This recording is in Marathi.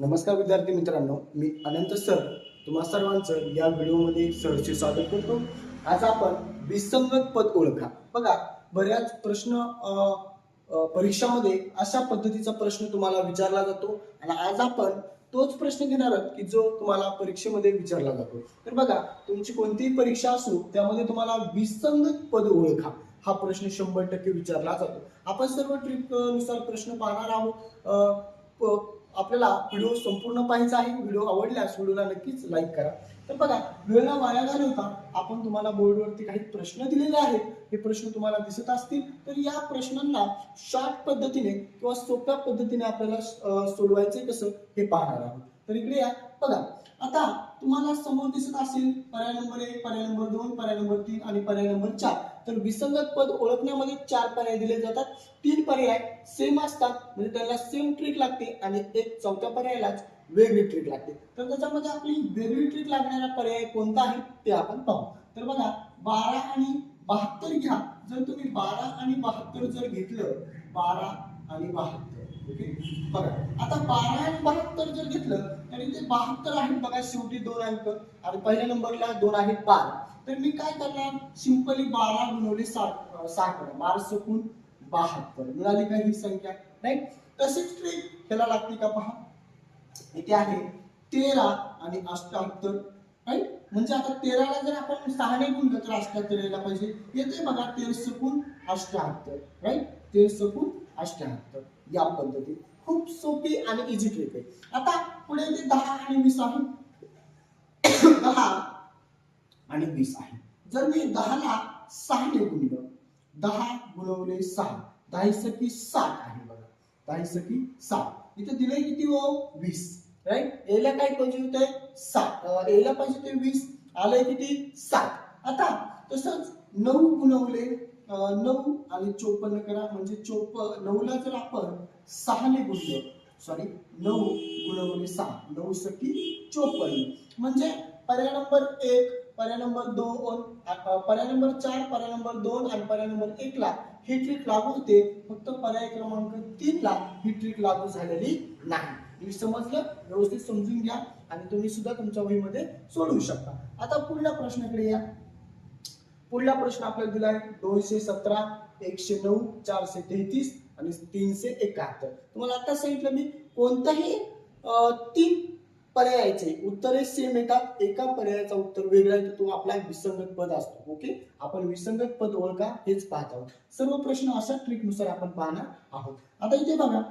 नमस्कार विद्यार्थी मित्रांनो मी अनंत सर. तुम्हा सर्वांचं या व्हिडिओमध्ये सरचे स्वागत करतो. आज आपण विसंगत पद ओळखा. बघा बऱ्याच प्रश्न परीक्षामध्ये अशा पद्धतीचा प्रश्न तुम्हाला विचारला जातो आणि आज आपण तोच प्रश्न घेणार आहोत की जो तुम्हाला परीक्षेमध्ये विचारला जातो. तर बघा तुमची कोणतीही परीक्षा असो त्यामध्ये तुम्हाला विसंगत पद ओळखा. हा प्रश्न शंभर टक्के विचारला जातो. आपण सर्व ट्रिपनुसार प्रश्न पाहणार आहोत. आपल्याला व्हिडिओ संपूर्ण पाहायचा आहे. व्हिडिओ आवडल्यास व्हिडिओला नक्कीच लाईक करा. तर बघा वेळेला वाया घालवता आपण तुम्हाला बोर्डवरती काही प्रश्न दिलेले आहेत. हे प्रश्न तुम्हाला दिसत असतील. तर या प्रश्नांना शॉर्ट पद्धतीने किंवा सोप्या पद्धतीने आपल्याला सोडवायचे कसं हे पाहणार आहोत. तर इकडे या. बघा आता तुम्हाला समोर दिसत असेल पर्याय नंबर एक पर्याय नंबर दोन पर्याय नंबर तीन आणि पर्याय नंबर चार. तर विसंगत पद ओळखण्यामध्ये चार पर्याय दिले जातात. तीन पर्याय सेम असतात. म्हणजे त्याला सेम ट्रिक लागते आणि एक चौथ्या पर्यायालाच वेगळी ट्रिक लागते. तर त्याच्यामध्ये आपली वेगळी ट्रिक लागणारा पर्याय कोणता आहे? ते आपण पाहू. तर बघा बारा आणि बहात्तर घ्या. जर तुम्ही बारा आणि बहात्तर जर घेतलं बारा आणि बहात्तर. ओके? बघा. आता बारा आणि बहात्तर जर घेतलं तर इथे बहात्तर आहेत बघा शेवटी दोन अंक. आणि पहिल्या नंबरला दोन आहेत बारा. तर मी काय करणार? सिंपली बारा गुणवले साठ साखर साठ बारा सकून बहात्तर. मिळाली का ही संख्या? राईट तशीच ट्रिक ह्याला लागते का पहा? इथे आहे तेरा आणि अष्ट्याहत्तर राईट म्हणजे आता तेराला जर आपण सहाने गुणलं तर अष्ट्याहत्तर यायला पाहिजे. येते बघा तेर सकून अष्ट्याहत्तर राईट तेर सकून अष्ट्याहत्तर या पद्धतीत खूप सोपी आणि इझी ट्रिक आहे. आता पुढे ते दहा आणि वीस आहे. दहा आणि वीस आहे. जर मी दहाला सहाने गुणलं दहा गुणवले सहा. दहा सकी सात आहे बघा. दहा सकी सात. इथे दिलंय किती हो? वीस. राईट एला काय पाहिजे होते सात. एला पाहिजे ते वीस. आलंय किती? सात. आता तसंच नऊ गुणवले नऊ आणि चोपन्न करा. म्हणजे चोप नऊला जर आपण सहाने गुणलं सॉरी नऊ गुणवले सहा नऊ सकी चोपन्न. म्हणजे पर्याय नंबर एक पर्याय नंबर दोन पर्याय नंबर चार पर्याय नंबर दोन आणि पर्याय नंबर एक ला ही ट्रिक लागू होते. फक्त पर्याय क्रमांक तीन ला ही ट्रिक लागू झालेली नाही. हे समजलं? व्यवस्थित समजून घ्या आणि तुम्ही सुद्धा तुमच्या वहीमध्ये सोडवू शकता. आता पुढल्या प्रश्नाकडे या. पुढला प्रश्न आपल्याला दिलाय दोनशे सतरा एकशे नऊ चारशे तेहतीस आणि तीनशे एकाहत्तर. तुम्हाला आता सांगितलं मी कोणताही तीन पर्यायाचे उत्तरे सेम येतात एका पर्यायाचा उत्तर वेगळा येतो तो आपला विसंगत पद असतो. ओके? आपण विसंगत पद ओळखा हेच पाहत आहोत. सर्व प्रश्न अशा ट्रिकनुसार आपण पाहणार आहोत. आता इथे बघा